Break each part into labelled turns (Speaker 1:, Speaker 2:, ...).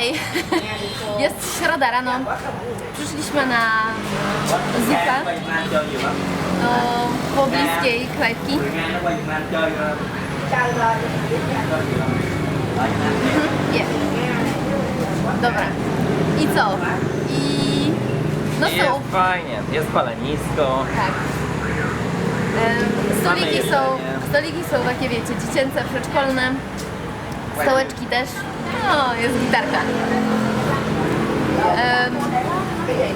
Speaker 1: Hej! Jest środa rano. Przyszliśmy na zupę do pobliskiej knajpki. Je. Dobra. I co? I... No
Speaker 2: Jest
Speaker 1: są...
Speaker 2: fajnie, jest palenisko.
Speaker 1: Tak. Stoliki są, stoliki są takie, wiecie, dziecięce, przedszkolne. Stołeczki też. No, jest gitarka.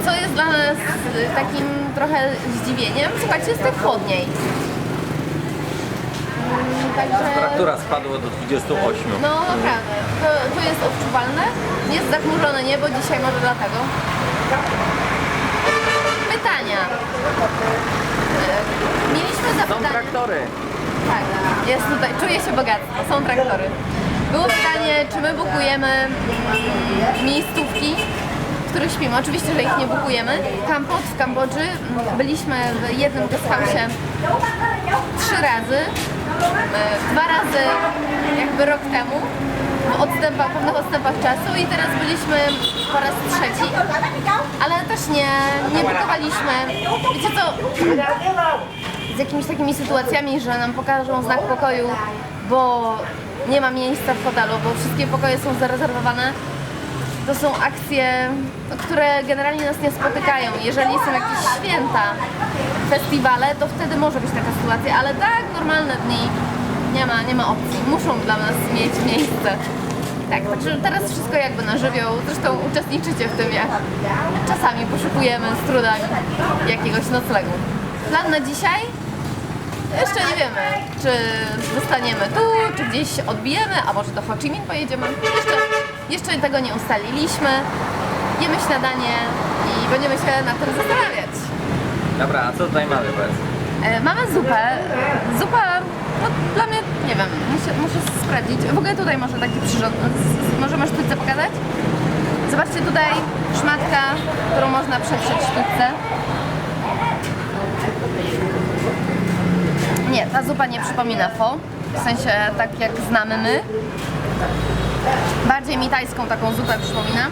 Speaker 1: Co jest dla nas takim trochę zdziwieniem? Słuchajcie, jest tak chłodniej. Mm.
Speaker 2: Temperatura spadła do 28.
Speaker 1: No naprawdę, to, to jest odczuwalne. Jest zachmurzone niebo, dzisiaj może dlatego. Pytania. E, Mieliśmy
Speaker 2: Są
Speaker 1: zapytanie.
Speaker 2: traktory.
Speaker 1: Tak, jest tutaj, czuję się bogactwo, są traktory. Było pytanie, czy my bukujemy miejscówki, w których śpimy. Oczywiście, że ich nie bukujemy. Kampot w Kambodży, mm, byliśmy w jednym guesthouse'ie trzy razy. E, Dwa razy jakby rok temu, w odstępach, pewnych odstępach czasu i teraz byliśmy po raz trzeci, ale też nie, nie bukowaliśmy. Wiecie co, z jakimiś takimi sytuacjami, że nam pokażą znak pokoju, bo nie ma miejsca w hotelu, bo wszystkie pokoje są zarezerwowane. To są akcje, które generalnie nas nie spotykają. Jeżeli są jakieś święta, festiwale, to wtedy może być taka sytuacja, ale tak, normalne dni nie ma, nie ma opcji. Muszą dla nas mieć miejsce. Tak, także teraz wszystko jakby na żywioł. Zresztą uczestniczycie w tym, jak czasami poszukujemy z trudem jakiegoś noclegu. Plan na dzisiaj? Jeszcze nie wiemy, czy zostaniemy tu, czy gdzieś odbijemy, a może do Ho Chi Minh pojedziemy. Jeszcze, jeszcze tego nie ustaliliśmy. Jemy śniadanie i będziemy się nad tym zastanawiać.
Speaker 2: Dobra, a co tutaj mamy powiedz?
Speaker 1: E, mamy zupę. Zupa, no dla mnie, nie wiem, muszę, muszę sprawdzić. W ogóle tutaj może taki przyrząd, z- z- możemy sztućce pokazać? Zobaczcie tutaj szmatka, którą można przetrzeć sztućce. Nie, ta zupa nie przypomina pho, w sensie tak jak znamy my. Bardziej mi tajską taką zupę przypomina.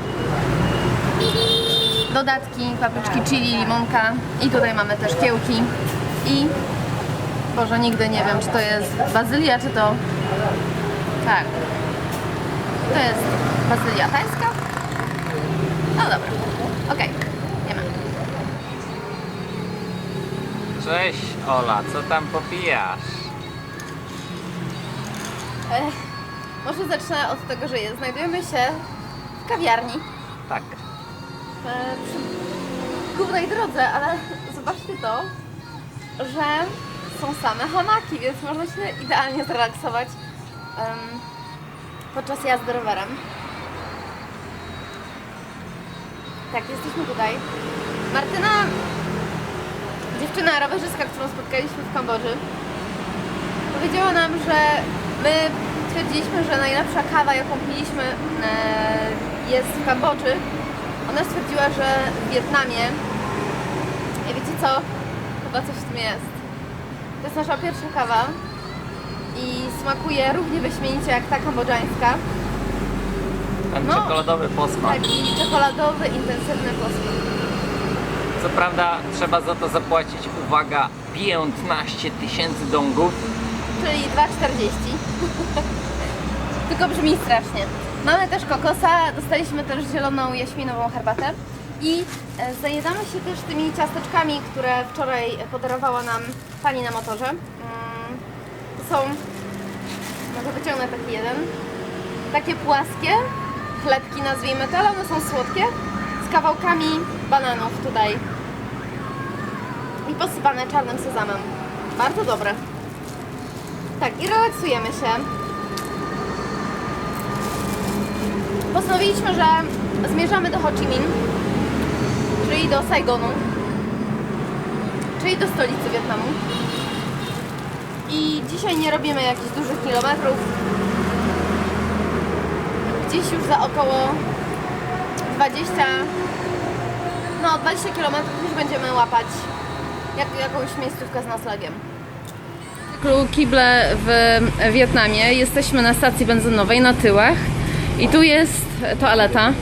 Speaker 1: Dodatki, papryczki chili, limonka i tutaj mamy też kiełki i Boże, nigdy nie wiem, czy to jest bazylia, czy to... Tak. To jest bazylia tajska. No dobra, okej, jemy.
Speaker 2: Cześć Ola, co tam popijasz?
Speaker 1: Ech, może zacznę od tego, że jest. Znajdujemy się w kawiarni
Speaker 2: Tak.
Speaker 1: e, przy głównej drodze, ale zobaczcie to, że są same hamaki, więc można się idealnie zrelaksować em, podczas jazdy rowerem. Tak, jesteśmy tutaj. Martyna, dziewczyna rowerzystka, którą spotkaliśmy w Kambodży, powiedziała nam, że my twierdziliśmy, że najlepsza kawa, jaką piliśmy, e, jest w Kambodży. Ona stwierdziła, że w Wietnamie, i wiecie co, chyba coś w tym jest. To jest nasza pierwsza kawa i smakuje równie wyśmienicie jak ta kambodżańska.
Speaker 2: Ten
Speaker 1: No.
Speaker 2: czekoladowy posmak.
Speaker 1: Taki czekoladowy, intensywny posmak.
Speaker 2: Co prawda trzeba za to zapłacić, uwaga, 15 tysięcy dongów.
Speaker 1: czyli 2,40. Tylko brzmi strasznie. Mamy też kokosa, dostaliśmy też zieloną jaśminową herbatę i e, zajadamy się też tymi ciasteczkami, które wczoraj podarowała nam pani na motorze. Mm, To są, może wyciągnę taki jeden, takie płaskie chlebki nazwijmy to, ale one są słodkie, kawałkami bananów tutaj i posypane czarnym sezamem. Bardzo dobre. Tak, i relaksujemy się. Postanowiliśmy, że zmierzamy do Ho Chi Minh, czyli do Saigonu, czyli do stolicy Wietnamu. I dzisiaj nie robimy jakichś dużych kilometrów. Gdzieś już za około 20, no 20 kilometrów już będziemy łapać jak, jakąś miejscówkę z noclegiem. Kible w Wietnamie. Jesteśmy na stacji benzynowej na tyłach I tu jest toaleta.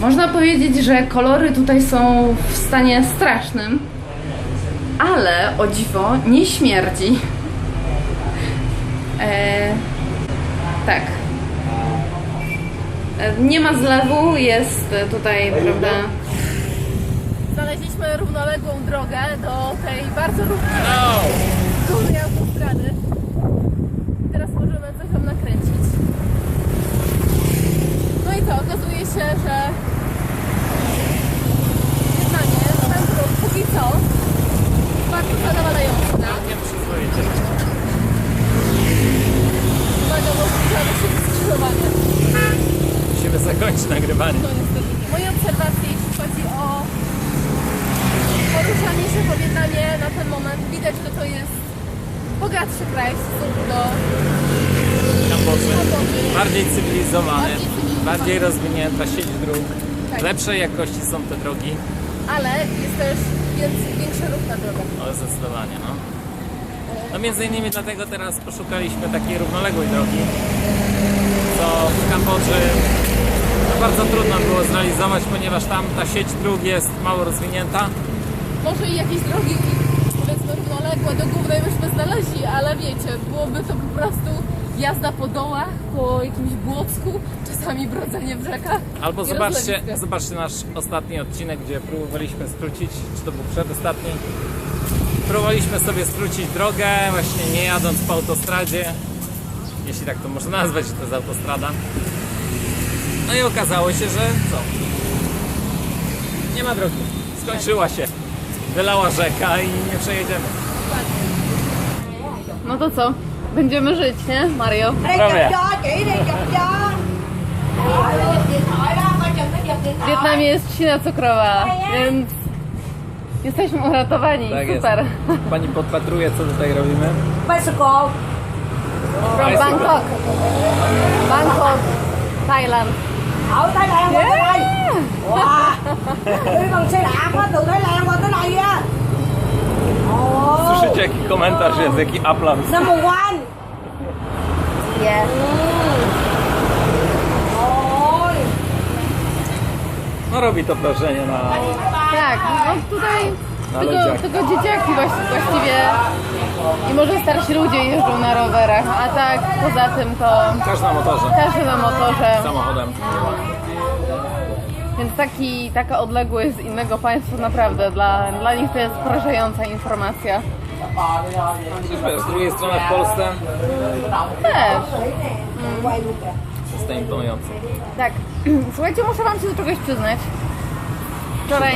Speaker 1: Można powiedzieć, że kolory tutaj są w stanie strasznym, ale o dziwo nie śmierdzi. E, tak. Nie ma zlewu, jest tutaj, prawda? Znaleźliśmy równoległą drogę do tej bardzo równej autostrady. Teraz możemy coś wam nakręcić. No i co, okazuje się, że ten dróg póki co bardzo zadowalający nam. Uwaga, bo zbliżamy się.
Speaker 2: Zakończyć nagrywanie.
Speaker 1: No niestety. Moje obserwacje, jeśli chodzi o poruszanie się po Wietnamie na ten moment, widać, że to jest bogatszy kraj w stosunku do
Speaker 2: Kambodży.
Speaker 1: Kambodży.
Speaker 2: Bardziej cywilizowany,
Speaker 1: Bardziej cywilizowany.
Speaker 2: bardziej rozwinięta sieć dróg.
Speaker 1: Tak.
Speaker 2: Lepszej jakości są te drogi.
Speaker 1: Ale jest też więcej, większy ruch na drogach.
Speaker 2: O, zdecydowanie, no. No między innymi dlatego teraz poszukaliśmy takiej równoległej drogi, co w Kambodży bardzo trudno było zrealizować, ponieważ tam ta sieć dróg jest mało rozwinięta.
Speaker 1: Może i jakieś drogi, powiedzmy równoległe do głównej byśmy znaleźli, ale wiecie, byłoby to po prostu jazda po dołach, po jakimś błocku, czasami brodzenie w rzekach.
Speaker 2: Albo zobaczcie, zobaczcie nasz ostatni odcinek, gdzie próbowaliśmy skrócić, czy to był przedostatni. Próbowaliśmy sobie skrócić drogę, właśnie nie jadąc po autostradzie, jeśli tak to można nazwać, że to jest autostrada. No i okazało się, że co? Nie ma drogi. Skończyła się. Wylała rzeka i nie przejedziemy.
Speaker 1: No to co? Będziemy żyć, nie, Mario?
Speaker 2: Prawie.
Speaker 1: W Wietnamie jest trzcina cukrowa, więc jesteśmy uratowani.
Speaker 2: Tak jest.
Speaker 1: Super.
Speaker 2: Pani podpatruje, co tutaj robimy.
Speaker 3: bicycle
Speaker 1: From Bangkok. Bangkok, Thailand.
Speaker 3: Ở Thái Lan qua tới đây wow. đi bằng xe đạp á từ Thái Lan qua tới đây á
Speaker 2: Słyszycie jaki komentarz jest, jaki aplauz.
Speaker 3: number one
Speaker 1: Yeah.
Speaker 2: No robi to wrażenie na
Speaker 1: Tak, no tutaj
Speaker 2: Na
Speaker 1: tylko,
Speaker 2: ludziach.
Speaker 1: tylko dzieciaki właści- właściwie i może starsi ludzie jeżdżą na rowerach, a tak poza tym to
Speaker 2: każdy na motorze,
Speaker 1: każdy na motorze.
Speaker 2: samochodem.
Speaker 1: Więc taki, taka odległość z innego państwa naprawdę dla, dla nich to jest porażająca informacja.
Speaker 2: Wiesz, z drugiej strony w Polsce
Speaker 1: Też.
Speaker 2: jest to imponujące.
Speaker 1: Tak. Słuchajcie, muszę wam się do czegoś przyznać. Wczoraj,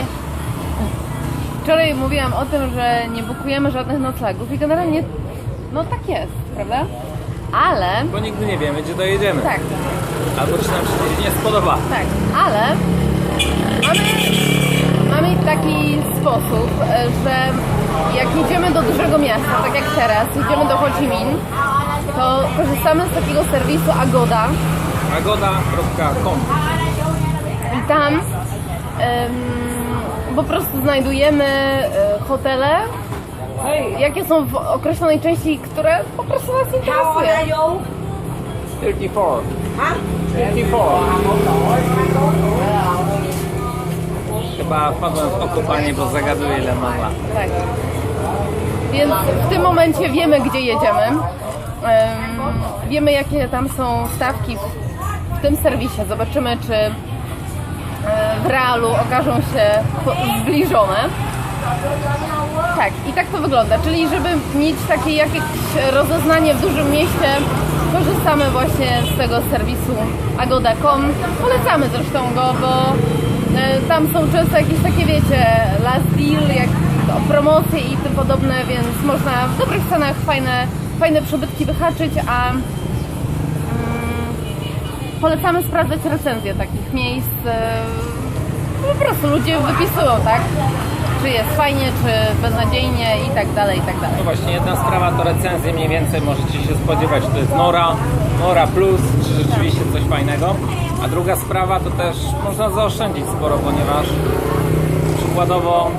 Speaker 1: wczoraj mówiłam o tym, że nie bukujemy żadnych noclegów i generalnie no tak jest, prawda? Ale,
Speaker 2: Bo nigdy nie wiemy, gdzie dojedziemy.
Speaker 1: tak,
Speaker 2: Albo czy nam się nie spodoba.
Speaker 1: tak, ale mamy, mamy taki sposób, że jak jedziemy do dużego miasta, tak jak teraz, jedziemy do Ho Chi Minh, to korzystamy z takiego serwisu Agoda,
Speaker 2: Agoda.com
Speaker 1: I tam po prostu znajdujemy e, hotele, jakie są w określonej części, które po prostu nas
Speaker 3: you?
Speaker 2: 34.
Speaker 3: Hả?
Speaker 2: 34. Chyba wpadłem w okopanie, bo zagaduję ile mam lat.
Speaker 1: Tak. Więc w tym momencie wiemy, gdzie jedziemy. Em, wiemy, jakie tam są stawki w, w tym serwisie. Zobaczymy, czy w realu okażą się zbliżone. Tak, i tak to wygląda. Czyli żeby mieć takie jakieś rozeznanie w dużym mieście, korzystamy właśnie z tego serwisu agoda.com. Polecamy zresztą go, bo e, tam są często jakieś takie, wiecie, last deal, jak promocje i tym podobne, więc można w dobrych cenach fajne, fajne przybytki wyhaczyć, a mm, polecamy sprawdzać recenzje takich miejsc. Po prostu ludzie wypisują, tak? Czy jest fajnie, czy beznadziejnie i tak dalej, i tak dalej.
Speaker 2: No właśnie, jedna sprawa to recenzje mniej więcej możecie się spodziewać, to jest Nora, Nora Plus, czy rzeczywiście coś fajnego. A druga sprawa to też można zaoszczędzić sporo, ponieważ przykładowo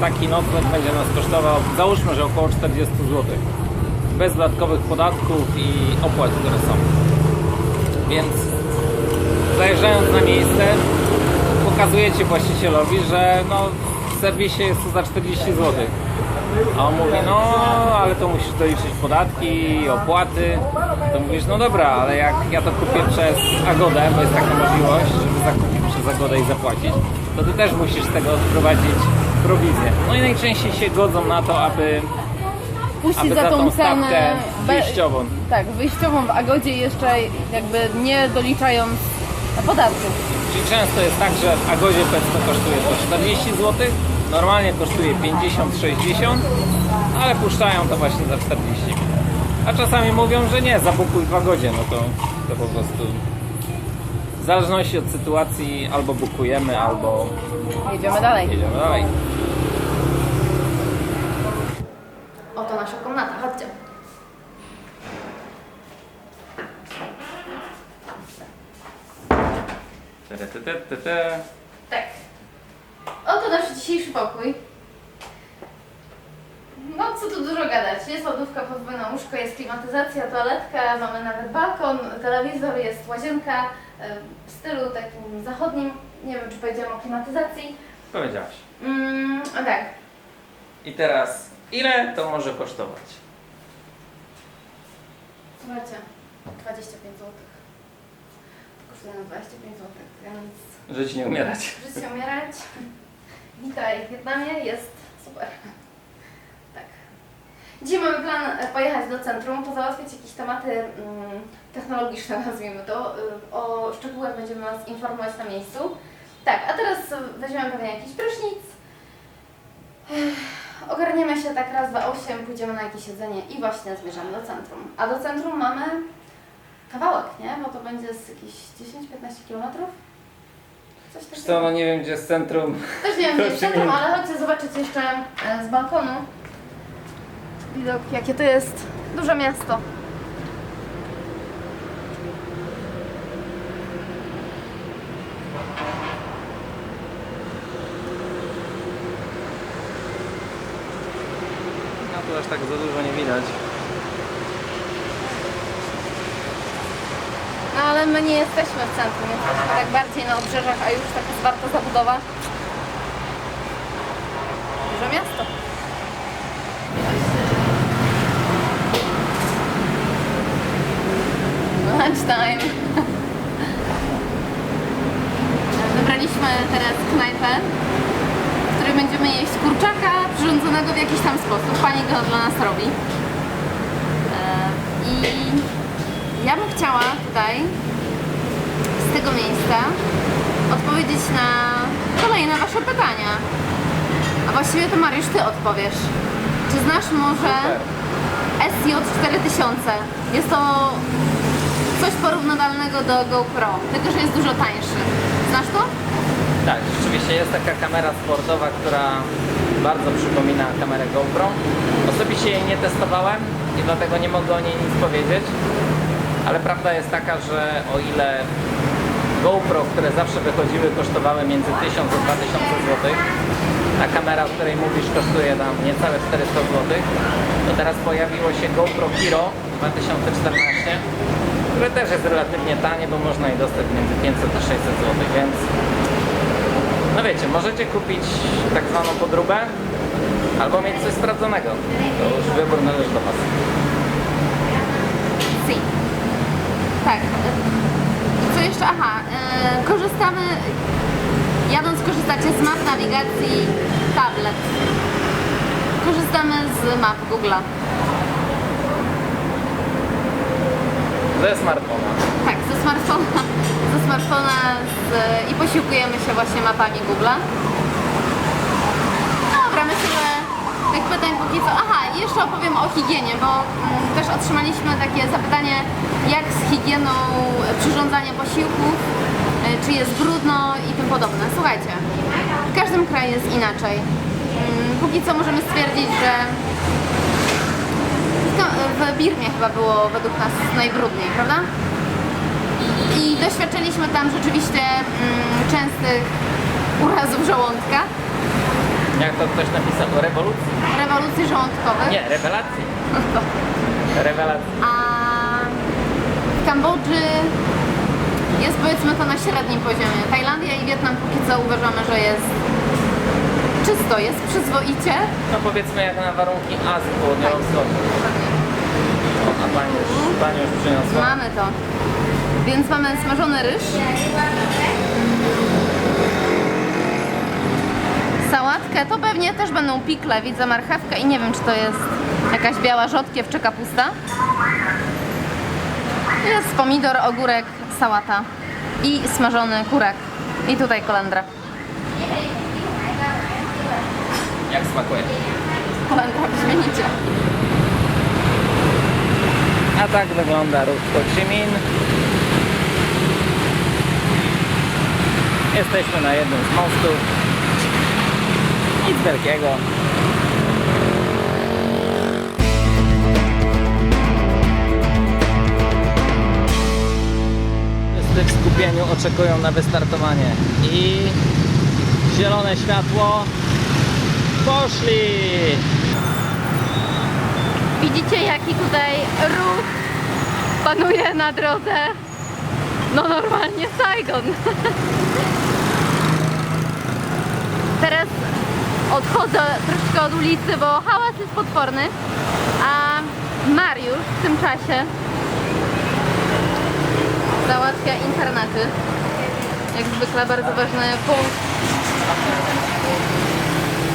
Speaker 2: taki nocleg będzie nas kosztował, załóżmy, że około 40 zł. bez dodatkowych podatków i opłat, które są. Więc zajeżdżając na miejsce, pokazujecie właścicielowi, że no, w serwisie jest to za 40 zł. A on mówi, no ale to musisz doliczyć podatki, opłaty. To mówisz, no dobra, ale jak ja to kupię przez Agodę, bo jest taka możliwość, żeby zakupić przez Agodę i zapłacić, to ty też musisz z tego odprowadzić prowizję. No i najczęściej się godzą na to, aby,
Speaker 1: Puścić za
Speaker 2: za
Speaker 1: tą
Speaker 2: tą
Speaker 1: cenę
Speaker 2: wyjściową.
Speaker 1: Tak, wyjściową w Agodzie jeszcze jakby nie doliczając podatków.
Speaker 2: Czyli często jest tak, że w Agodzie powiedzmy kosztuje to 40 zł, normalnie kosztuje 50-60, ale puszczają to właśnie za 40. A czasami mówią, że nie, zabukuj w Agodzie, no to, to po prostu w zależności od sytuacji albo bukujemy, albo
Speaker 1: Jedziemy dalej.
Speaker 2: jedziemy dalej.
Speaker 1: Oto nasza komnata, chodźcie.
Speaker 2: Te, te, te, te, te.
Speaker 1: Tak. Oto nasz dzisiejszy pokój. No co tu dużo gadać. Jest lodówka, podwójne łóżko, jest klimatyzacja, toaletka, mamy nawet balkon, telewizor, jest łazienka w stylu takim zachodnim. Nie wiem, czy powiedziałam o klimatyzacji.
Speaker 2: Powiedziałaś.
Speaker 1: Mm, a tak.
Speaker 2: I teraz, ile to może kosztować?
Speaker 1: Słuchajcie, 25 zł. Na 25 zł, więc
Speaker 2: Żyć nie umierać.
Speaker 1: żyć się umierać. Witaj w Wietnamie, jest super. Tak. Dzisiaj mamy plan e, pojechać do centrum, pozałatwiać jakieś tematy mm, technologiczne, nazwijmy to. Y, O szczegółach będziemy Was informować na miejscu. Tak, a teraz y, weźmiemy pewnie jakiś prysznic. Ech, Ogarniemy się tak raz, dwa, osiem, pójdziemy na jakieś jedzenie i właśnie zmierzamy do centrum. A do centrum mamy kawałek, nie? Bo to będzie z jakieś 10-15 kilometrów. Coś
Speaker 2: Wiesz
Speaker 1: takiego.
Speaker 2: co, no nie wiem gdzie jest centrum.
Speaker 1: Też nie wiem, gdzie jest centrum, ale chodźcie zobaczyć jeszcze e, z balkonu. Widok, jakie to jest duże miasto.
Speaker 2: No tu aż tak za dużo nie widać.
Speaker 1: No ale my nie jesteśmy w centrum, jesteśmy tak bardziej na obrzeżach, a już taka zwarta zabudowa. Duże miasto. Lunchtime. Wybraliśmy teraz knajpę, w której będziemy jeść kurczaka przyrządzonego w jakiś tam sposób. Pani go dla nas robi. E, I ja bym chciała tutaj z tego miejsca odpowiedzieć na kolejne Wasze pytania. A właściwie to Mariusz, Ty odpowiesz. Czy znasz może SJ4000? Jest to coś porównywalnego do GoPro, tylko że jest dużo tańszy. Znasz to?
Speaker 4: Tak, rzeczywiście jest taka kamera sportowa, która bardzo przypomina kamerę GoPro. Osobiście jej nie testowałem i dlatego nie mogę o niej nic powiedzieć. Ale prawda jest taka, że o ile GoPro, które zawsze wychodziły, kosztowały między 1000 a 2000 zł, a kamera, o której mówisz, kosztuje tam niecałe 400 zł, to teraz pojawiło się GoPro Hero 2014, które też jest relatywnie tanie, bo można je dostać między 500 a 600 zł, więc no wiecie, możecie kupić tak zwaną podróbę albo mieć coś sprawdzonego. To już wybór należy do Was.
Speaker 1: Tak. Co jeszcze? Aha, e, korzystamy, jadąc korzystacie z map nawigacji tablet. Korzystamy z map Google'a.
Speaker 4: Ze smartfona.
Speaker 1: Tak, ze smartfona, ze smartfona z, i posiłkujemy się właśnie mapami Google'a. Dobra, myślę, że tych pytań póki co. Aha, jeszcze opowiem o higienie, bo mm, też otrzymaliśmy takie zapytanie, jak z higieną przyrządzania posiłków, y, czy jest brudno i tym podobne. Słuchajcie, w każdym kraju jest inaczej. Mm, Póki co możemy stwierdzić, że w Birmie chyba było według nas najbrudniej, prawda? I doświadczyliśmy tam rzeczywiście mm, częstych urazów żołądka,
Speaker 4: Jak to ktoś napisał? O rewolucji?
Speaker 1: rewolucji żołądkowych.
Speaker 4: Nie, rewelacji. Rewelacja.
Speaker 1: A w Kambodży jest powiedzmy to na średnim poziomie. Tajlandia i Wietnam póki co uważamy, że jest czysto, jest przyzwoicie.
Speaker 4: No powiedzmy jak na warunki Azji Południowo-Wschodniej. A pani już, pani już przyniosła.
Speaker 1: Mamy to. Więc mamy smażony ryż. Sałatkę to pewnie też będą pikle, widzę marchewkę i nie wiem czy to jest jakaś biała rzodkiew czy kapusta. Jest pomidor, ogórek, sałata i smażony kurek. I tutaj kolendra.
Speaker 4: Jak smakuje?
Speaker 1: Kolendra wyśmienicie.
Speaker 4: A tak wygląda ruch Ho Chi Minh. Jesteśmy na jednym z mostów. Nic wielkiego. Wszyscy w skupieniu oczekują na wystartowanie. I zielone światło. Poszli!
Speaker 1: Widzicie jaki tutaj ruch panuje na drodze? No normalnie Saigon. Teraz odchodzę troszkę od ulicy, bo hałas jest potworny, a Mariusz w tym czasie załatwia internety. Jak zwykle bardzo ważny punkt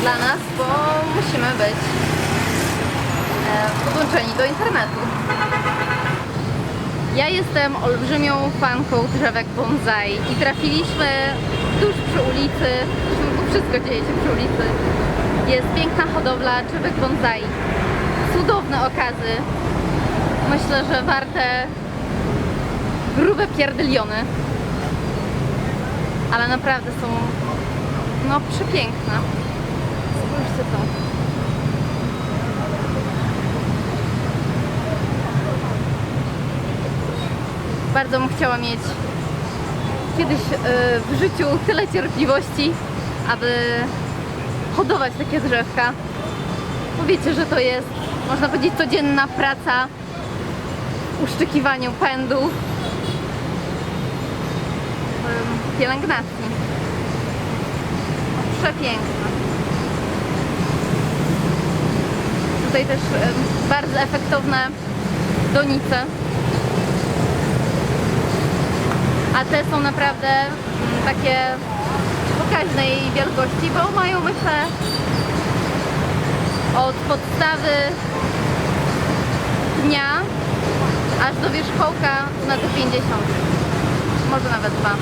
Speaker 1: dla nas, bo musimy być e, podłączeni do internetu. Ja jestem olbrzymią fanką drzewek bonsai i trafiliśmy tuż przy ulicy, wszystko dzieje się przy ulicy. Jest piękna hodowla drzewek bonsai. Cudowne okazy. Myślę, że warte grube pierdyliony. Ale naprawdę są no przepiękne. Spójrzcie to. Bardzo bym chciała mieć kiedyś e, w życiu tyle cierpliwości, aby hodować takie drzewka. Bo wiecie, że to jest, można powiedzieć, codzienna praca w uszczykiwaniu pędów, pielęgnacji. Przepiękne. Tutaj też bardzo efektowne donice. A te są naprawdę mm, takie pokaźnej wielkości, bo mają myślę od podstawy dnia aż do wierzchołka na te 50. Może nawet dwa.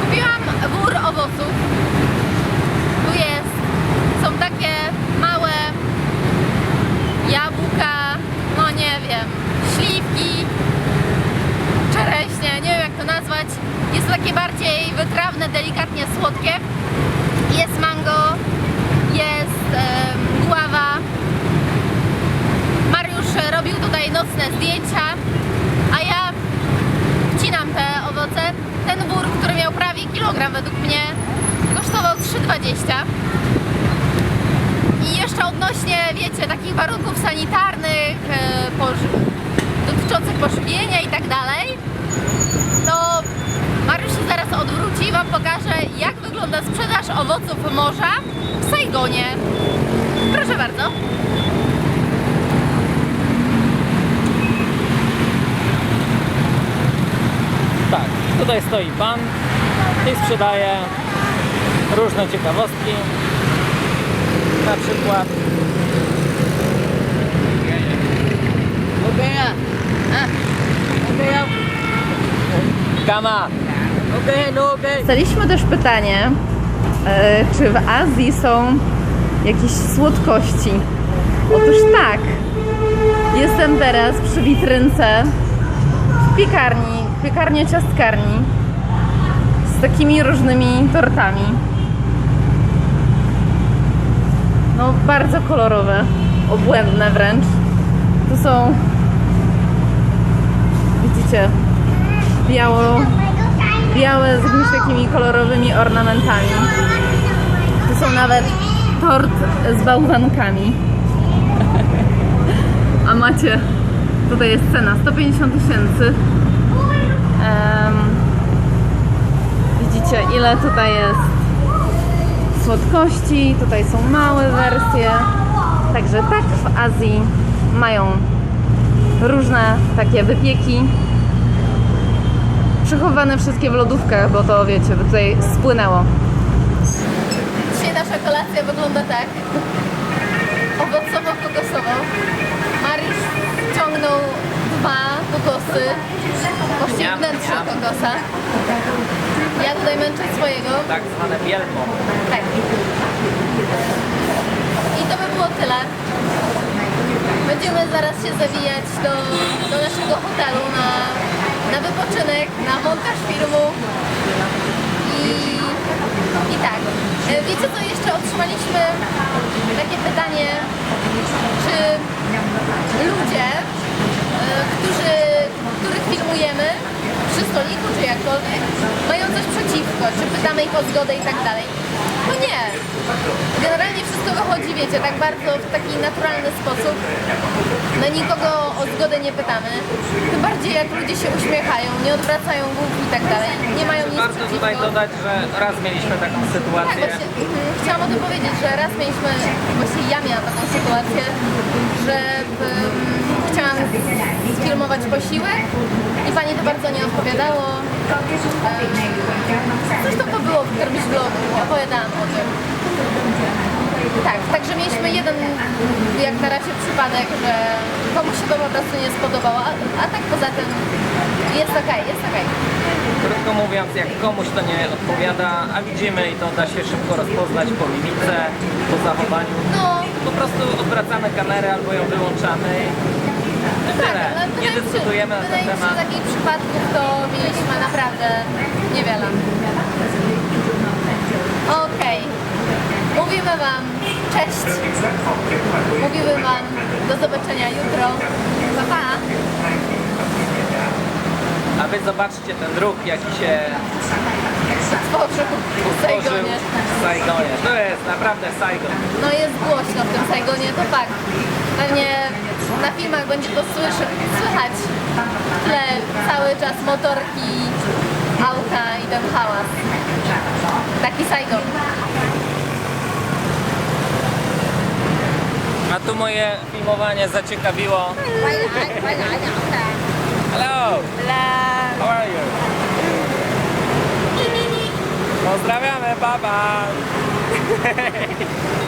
Speaker 1: Kupiłam wór owoców. Tu jest, są takie małe jabłka, no nie wiem, śliwki, czereśnie, nie wiem jak to nazwać. Jest to takie bardziej wytrawne, delikatnie słodkie. Jest mango, jest em, guava. Mariusz robił tutaj nocne zdjęcia, a ja wcinam te owoce. Ten wór, który miał według mnie, kosztował 3,20. I jeszcze odnośnie, wiecie, takich warunków sanitarnych, e, dotyczących pożywienia i tak dalej, to Mariusz się zaraz odwróci i Wam pokaże, jak wygląda sprzedaż owoców morza w Saigonie. Proszę bardzo.
Speaker 4: Tak, tutaj stoi pan i sprzedaje różne ciekawostki. Na przykład
Speaker 3: ok không
Speaker 4: kama.
Speaker 3: ok no ok
Speaker 1: Dostaliśmy też pytanie, e, czy w Azji są jakieś słodkości. Otóż tak. Jestem teraz przy witrynce w piekarni, w piekarni ciastkarni. Z takimi różnymi tortami. No, bardzo kolorowe, obłędne wręcz. Tu są, widzicie, biało, białe z jakimiś takimi kolorowymi ornamentami. Tu są nawet tort z bałwankami. A macie, tutaj jest cena 150 tysięcy. Em, widzicie ile tutaj jest słodkości, tutaj są małe wersje. Także tak w Azji mają różne takie wypieki. Przechowane wszystkie w lodówkach, bo to wiecie, by tutaj spłynęło. Dzisiaj nasza kolacja wygląda tak. Owocowo-kokosowo. Mariusz wciągnął dwa kokosy. Wnętrze
Speaker 2: miam.
Speaker 1: kokosa. Ja tutaj męczę swojego.
Speaker 2: Tak zwane bielmo.
Speaker 1: Tak. I to by było tyle. Będziemy zaraz się zawijać do, do naszego hotelu na, na wypoczynek, na montaż filmu. I, I tak. E, Wiecie co jeszcze otrzymaliśmy takie pytanie, czy ludzie, e, którzy, których filmujemy przy stoliku czy jakkolwiek, mają coś przeciwko, czy pytamy ich o zgodę i tak dalej. No nie. Generalnie wszystko wychodzi, wiecie, tak bardzo w taki naturalny sposób. Na nikogo o zgodę nie pytamy. Tym bardziej jak ludzie się uśmiechają, nie odwracają głów i tak dalej. Nie mają nic
Speaker 2: Warto
Speaker 1: przeciwko.
Speaker 2: tutaj dodać, że raz mieliśmy taką
Speaker 1: Tak,
Speaker 2: sytuację.
Speaker 1: właśnie mhm, chciałam o tym powiedzieć, że raz mieliśmy, właśnie ja miałam taką sytuację, że chciałam sfilmować posiłek i Um, zresztą to było w którymś vlogu, opowiadałam o tym. Tak, także mieliśmy jeden, jak na razie przypadek, że komuś się to po prostu nie spodobało, a, a tak poza tym jest okej, jest okej.
Speaker 2: Krótko mówiąc, jak komuś to nie odpowiada, a widzimy i to da się szybko rozpoznać po mimice, po zachowaniu,
Speaker 1: No,
Speaker 2: po prostu odwracamy kamerę albo ją wyłączamy tyle.
Speaker 1: ale
Speaker 2: Nie
Speaker 1: wydaje
Speaker 2: dyskutujemy na ten
Speaker 1: wydaje mi się,
Speaker 2: temat.
Speaker 1: że takich przypadków to mieliśmy naprawdę niewiele. Okej. Mówimy Wam cześć. Mówimy Wam do zobaczenia jutro. Pa, pa.
Speaker 2: A wy zobaczcie ten ruch, jaki się
Speaker 1: Tworzył w
Speaker 2: utworzył
Speaker 1: Saigonie.
Speaker 2: w Saigonie. To jest naprawdę Saigon.
Speaker 1: No jest głośno w tym Saigonie, to fakt. Pewnie na filmach będzie to słyszy, słychać w tle cały czas motorki, auta i ten hałas. Taki Saigon.
Speaker 2: A tu moje filmowanie zaciekawiło. Hello! How are you? Pozdrawiamy, baba!